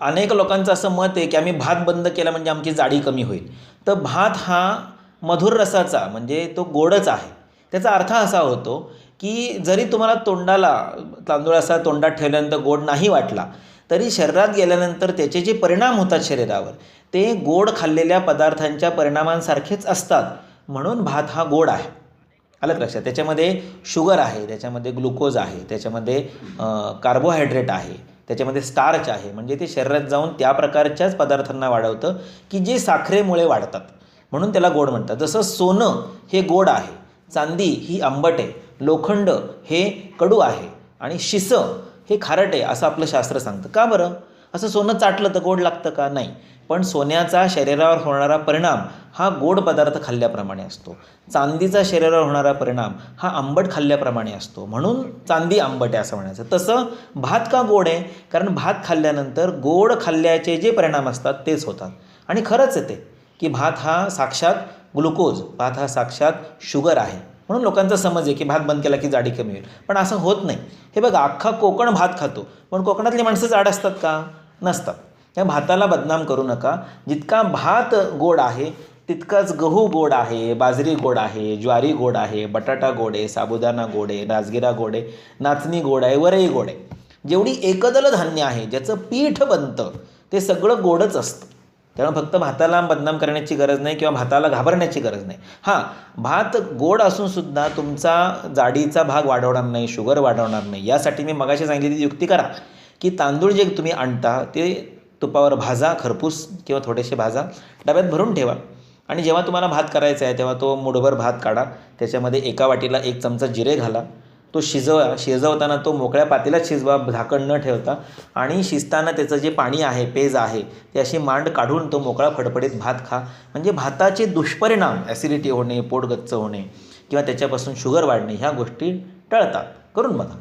अनेक लोकांचं असं मत आहे की आम्ही भात बंद केला म्हणजे आमची जाडी कमी होईल. तर भात हा मधुर रसाचा म्हणजे तो गोडच आहे. त्याचा अर्थ असा होतो की जरी तुम्हाला तोंडाला तांदूळ असा तोंडात ठेवल्यानंतर गोड नाही वाटला तरी शरीरात गेल्यानंतर त्याचे जे परिणाम होतात शरीरावर ते गोड खाल्लेल्या पदार्थांच्या परिणामांसारखेच असतात. म्हणून भात हा गोड आहे. आलं लक्षात. त्याच्यामध्ये शुगर आहे त्याच्यामध्ये ग्लुकोज आहे त्याच्यामध्ये कार्बोहायड्रेट आहे. त्याच्यामध्ये स्टार्च आहे. म्हणजे ते शरीरात जाऊन त्या प्रकारच्याच पदार्थांना वाढवतं की जे साखरेमुळे वाढतात. म्हणून त्याला गोड म्हणतात. जसं सोनं हे गोड आहे चांदी ही आंबट आहे लोखंड हे कडू आहे आणि शिसं हे खारट आहे असं आपलं शास्त्र सांगतं. का बरं? असं सोनं चाटलं तर गोड लागतं का? नाही. पण सोन्याचा शरीरावर होणारा परिणाम हा गोड पदार्थ खाल्ल्याप्रमाणे असतो. चांदीचा शरीरावर होणारा परिणाम हा आंबट खाल्ल्याप्रमाणे असतो. म्हणून चांदी आंबट आहे असं म्हणायचं. तसं भात का गोड आहे? कारण भात खाल्ल्यानंतर गोड खाल्ल्याचे जे परिणाम असतात तेच होतात. आणि खरंच येते की भात हा साक्षात ग्लुकोज भात हा साक्षात शुगर आहे. म्हणून लोकांचा समज आहे की भात बंद केला की जाडी कमी होईल. पण असं होत नाही. हे बघा अख्खा कोकण भात खातो. पण कोकणातली माणसं जाड असतात का? नसतात त्या भाताला बदनाम करू नका. जितका भात गोड आहे तितकाच गहू गोड आहे बाजरी गोड आहे ज्वारी गोड आहे बटाटा गोड आहे साबुदाणा गोड आहे राजगिरा गोड आहे नाचणी गोड आहे वरई गोड आहे. जेवढी एकदल धान्य आहे ज्याचं पीठ बनतं ते सगळं गोडच असतं. त्यामुळे फक्त भाताला बदनाम करण्याची गरज नाही किंवा भाताला घाबरण्याची गरज नाही. हां भात गोड असूनसुद्धा तुमचा जाडीचा भाग वाढवणार नाही शुगर वाढवणार नाही. यासाठी मी मगाशी सांगितलेली युक्ती करा. की तांदूळ जे तुम्ही आणता ते तुपावर भाजा खरपूस किंवा थोडेसे भाजा डब्यात भरून ठेवा. आणि जेव्हा तुम्हाला भात करायचा आहे तेव्हा तो मुठभर भात काढा. त्याच्यामध्ये एका वाटीला एक चमचा जिरे घाला. तो शिजवा शिजवताना तो मोकळ्या पातेल्यात शिजवा झाकण न ठेवता. आणि शिजताना त्याचं जे पाणी आहे पेज आहे ते अशी मांड काढून तो मोकळा फडफडीत भात खा. म्हणजे भाताचे दुष्परिणाम ॲसिडिटी होणे पोट गच्च होणे किंवा त्याच्यापासून शुगर वाढणे ह्या गोष्टी टळतात. करून बघा.